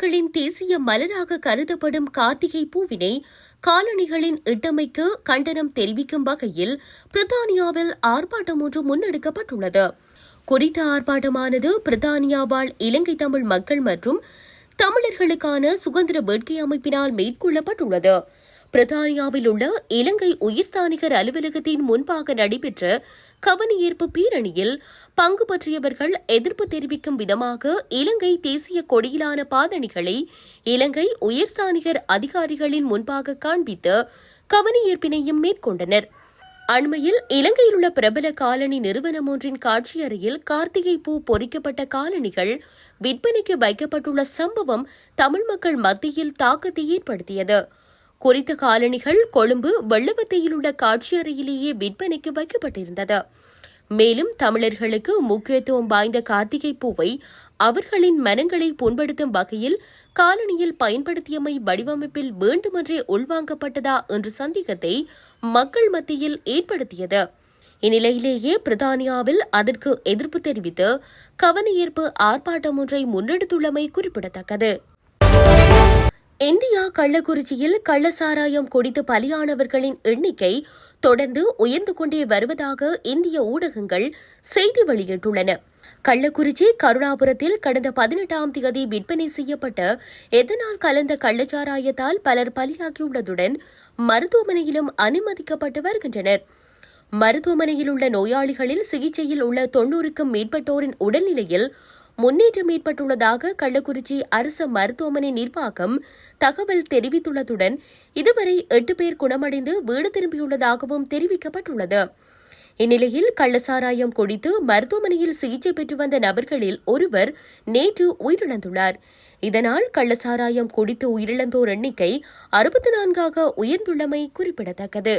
மக்களின் தேசிய மலராக கருதப்படும் கார்த்திகை பூவினை காலணிகளின் இட்டமைக்கு கண்டனம் தெரிவிக்கும் வகையில் பிரித்தானியாவில் ஆர்ப்பாட்டம் ஒன்று முன்னெடுக்கப்பட்டுள்ளது. குறித்த ஆர்ப்பாட்டமானது பிரித்தானியா வாழ் இலங்கை தமிழ் மக்கள் மற்றும் தமிழர்களுக்கான சுதந்திர வேட்கை அமைப்பினால் மேற்கொள்ளப்பட்டுள்ளது. பிரதானியாவில் உள்ள இலங்கை உயிர்த்தானிகர் அலுவலகத்தின் முன்பாக நடைபெற்ற கவனியீர்ப்பு பேரணியில் பங்கு பற்றியவர்கள் எதிர்ப்பு தெரிவிக்கும் விதமாக இலங்கை தேசிய கொடியிலான பாதணிகளை இலங்கை உயர்ஸ்தானிகர் அதிகாரிகளின் முன்பாக காண்பித்து கவனியீர்ப்பினையும் மேற்கொண்டனர். அண்மையில் இலங்கையில் உள்ள பிரபல காலனி நிறுவனம் ஒன்றின் காட்சியறையில் கார்த்திகை பூ பொறிக்கப்பட்ட காலணிகள் விற்பனைக்கு வைக்கப்பட்டுள்ள சம்பவம் தமிழ் மக்கள் மத்தியில் தாக்கத்தை ஏற்படுத்தியது. குறித்த காலணிகள் கொழும்பு வெள்ளவத்தையில் உள்ள காட்சியறையிலேயே விற்பனைக்கு வைக்கப்பட்டிருந்தது. மேலும் தமிழர்களுக்கு முக்கியத்துவம் வாய்ந்த கார்த்திகை பூவை அவர்களின் மனங்களை புண்படுத்தும் வகையில் காலனியில் பயன்படுத்தியமை வடிவமைப்பில் வேண்டுமென்றே உள்வாங்கப்பட்டதா என்ற சந்தேகத்தை மக்கள் மத்தியில் ஏற்படுத்தியது. இந்நிலையிலேயே பிரித்தானியாவில் அதற்கு எதிர்ப்பு தெரிவித்து கவனஈர்ப்பு ஆர்ப்பாட்டம் ஒன்றை முன்னெடுத்துள்ளமை குறிப்பிடத்தக்கது. இந்தியா கள்ளக்குறிச்சியில் கள்ளசாராயம் குடித்து பலியானவர்களின் எண்ணிக்கை தொடர்ந்து உயர்ந்து கொண்டே வருவதாக இந்திய ஊடகங்கள் செய்தி வெளியிட்டுள்ளன. கள்ளக்குறிச்சி கருணாபுரத்தில் கடந்த பதினெட்டாம் தேதி விற்பனை செய்யப்பட்ட எதனால் கலந்த கள்ளச்சாராயத்தால் பலர் பலியாகியுள்ளதுடன் மருத்துவமனையிலும் அனுமதிக்கப்பட்டு வருகின்றனர் மருத்துவமனையில் உள்ள நோயாளிகளில் சிகிச்சையில் உள்ள தொன்னூறுக்கும் மேற்பட்டோரின் உடல்நிலையில் முன்னேற்றம் ஏற்பட்டுள்ளதாக கள்ளக்குறிச்சி அரசு மருத்துவமனை நிர்வாகம் தகவல் தெரிவித்துள்ளதுடன் இதுவரை எட்டு பேர் குணமடைந்து வீடு திரும்பியுள்ளதாகவும் தெரிவிக்கப்பட்டுள்ளது. இந்நிலையில் கள்ளசாராயம் குடித்து மருத்துவமனையில் சிகிச்சை பெற்று வந்த நபர்களில் ஒருவர் நேற்று உயிரிழந்துள்ளார். இதனால் கள்ளசாராயம் குடித்து உயிரிழந்தோர் எண்ணிக்கை அறுபத்தி நான்காக உயர்ந்துள்ளமை குறிப்பிடத்தக்கது.